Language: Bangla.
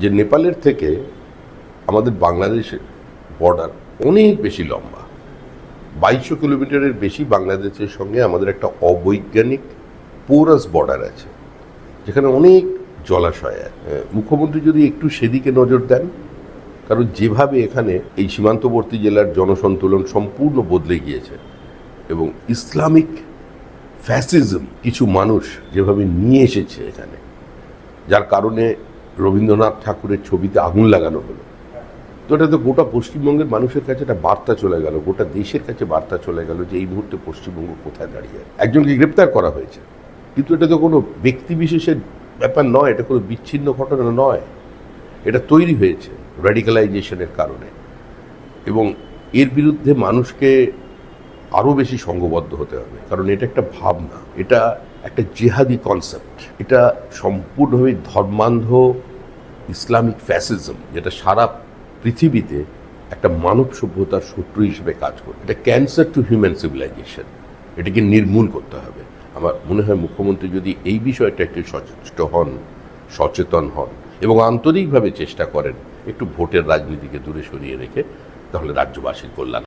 যে নেপালের থেকে আমাদের বাংলাদেশের বর্ডার অনেক বেশি লম্বা। বাইশশো কিলোমিটারের বেশি বাংলাদেশের সঙ্গে আমাদের একটা অবৈজ্ঞানিক পোরাস বর্ডার আছে, যেখানে অনেক জলাশয় মুখ্যমন্ত্রী যদি একটু সেদিকে নজর দেন, কারণ যেভাবে এখানে এই সীমান্তবর্তী জেলার জনসন্তুলন সম্পূর্ণ বদলে গিয়েছে এবং ইসলামিক ফ্যাসিজম কিছু মানুষ যেভাবে নিয়ে এসেছে এখানে, যার কারণে রবীন্দ্রনাথ ঠাকুরের ছবিতে আগুন লাগানো হলো। তো এটা তো গোটা পশ্চিমবঙ্গের মানুষের কাছে একটা বার্তা চলে গেল, গোটা দেশের কাছে বার্তা চলে গেল যে এই মুহূর্তে পশ্চিমবঙ্গ কোথায় দাঁড়িয়ে। একজনকে গ্রেপ্তার করা হয়েছে। কিন্তু এটা তো কোনো ব্যক্তি বিশেষের ব্যাপার নয়, এটা কোনো বিচ্ছিন্ন ঘটনা নয়। এটা তৈরি হয়েছে র্যাডিক্যালাইজেশনের কারণে। এবং এর বিরুদ্ধে মানুষকে আরও বেশি সঙ্গবদ্ধ হতে হবে, কারণ এটা একটা ভাবনা। এটা একটা জেহাদি কনসেপ্ট এটা সম্পূর্ণভাবে ধর্মান্ধ ইসলামিক ফ্যাসিজম যেটা সারা পৃথিবীতে একটা মানব সভ্যতার শত্রু হিসেবে কাজ করে। এটা ক্যান্সার টু হিউম্যান সিভিলাইজেশন এটাকে নির্মূল করতে হবে। আমার মনে হয় মুখ্যমন্ত্রী যদি এই বিষয়টা একটু সচেষ্ট হন, সচেতন হন, এবং আন্তরিকভাবে চেষ্টা করেন একটু ভোটের রাজনীতিকে দূরে সরিয়ে রেখে, তাহলে রাজ্যবাসীর কল্যাণ।